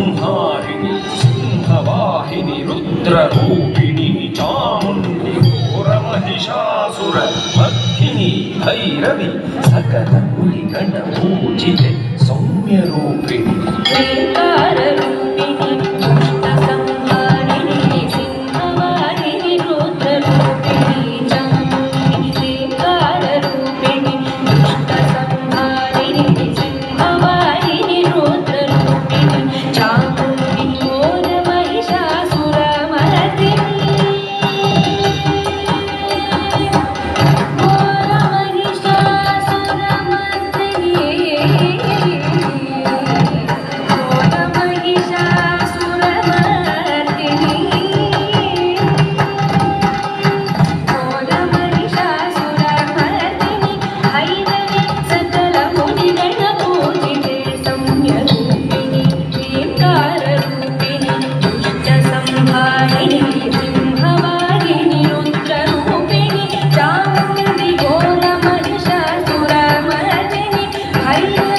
సింహవాహిని సింహవాహిని రుద్రరూపిణి చాముండి ఘోర మహిషాసుర భక్తిని భైరవి సకల మునిగణ పూజిత సౌమ్య I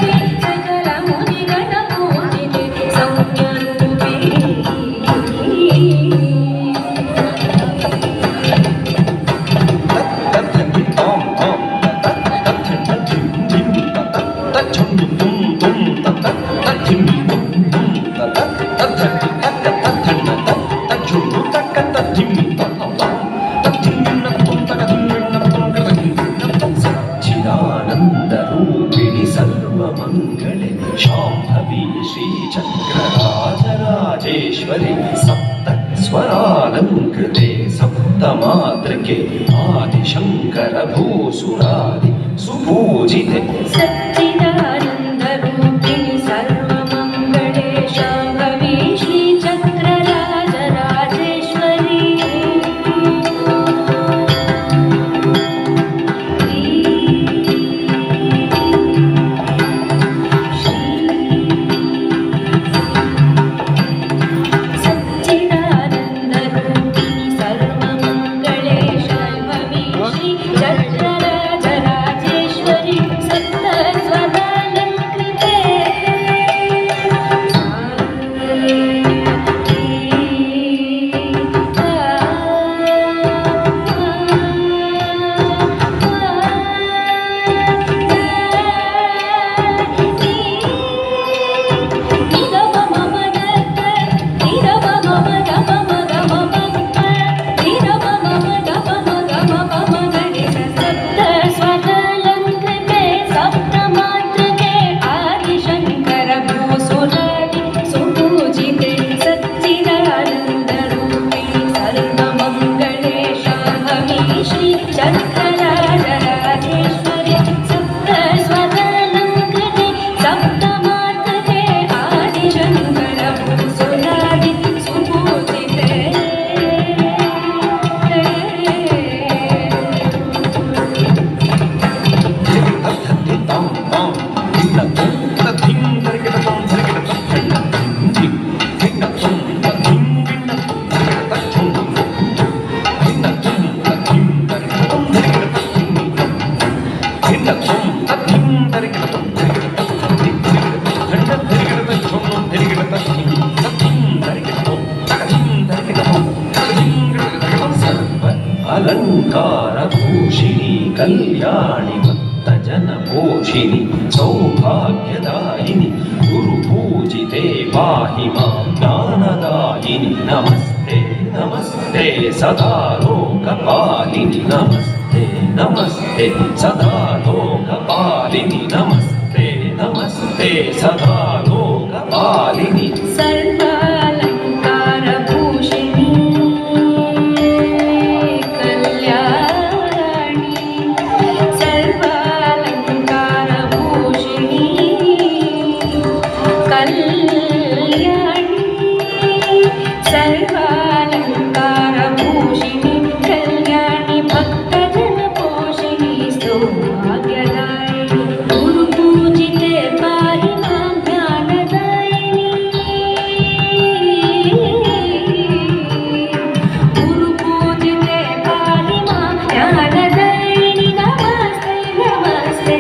ईश्वरे सप्त स्वरालङ्कृते सप्तमातृके आदिशङ्करभूसुरादि सुपूजिते। सच्चिदा కళ్యాణి భక్తజన పోషిని సౌభాగ్యదాయిని గురు పూజితే పాహి మా జ్ఞానదాయిని నమస్తే నమస్తే సదా లోకపాలిని నమస్తే నమస్తే సదా లోకపాలిని నమస్తే నమస్తే సదా లోకపాలిని सर्वालङ्कारभूषिणि कल्याणि भक्तजनपोषिणि सौभाग्यदायिनि गुरुपूजिते पारि माँ ज्ञानदायिनि गुरुपूजिते पारि माँ ज्ञानदायिनि नमस्ते नमस्ते